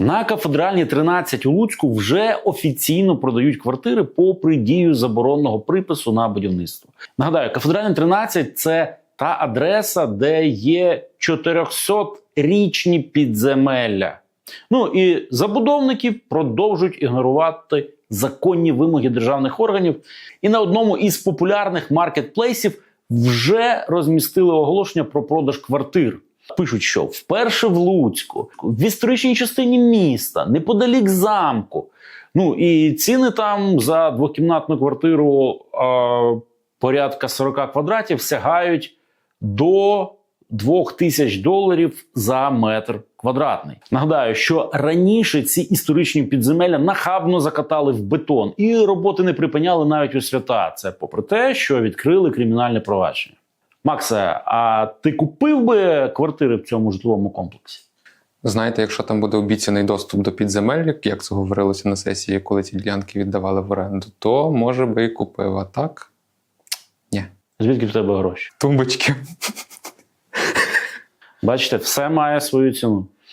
На кафедральній 13 у Луцьку вже офіційно продають квартири попри дію заборонного припису на будівництво. Нагадаю, кафедральна 13 – це та адреса, де є 400-річні підземелля. Ну і забудовники продовжують ігнорувати законні вимоги державних органів. І на одному із популярних маркетплейсів вже розмістили оголошення про продаж квартир. Пишуть, що вперше в Луцьку, в історичній частині міста, неподалік замку. Ну і ціни там за двокімнатну квартиру е, порядка 40 квадратів сягають до 2000 доларів за метр квадратний. Нагадаю, що раніше ці історичні підземелля нахабно закатали в бетон, і роботи не припиняли навіть у свята. Це попри те, що відкрили кримінальне провадження. Максе, а ти купив би квартири в цьому житловому комплексі? Знаєте, якщо там буде обіцяний доступ до підземель, як це говорилося на сесії, коли ці ділянки віддавали в оренду, то може би і купив. А так ні. Звідки в тебе гроші? Тумбочки. Бачите, все має свою ціну.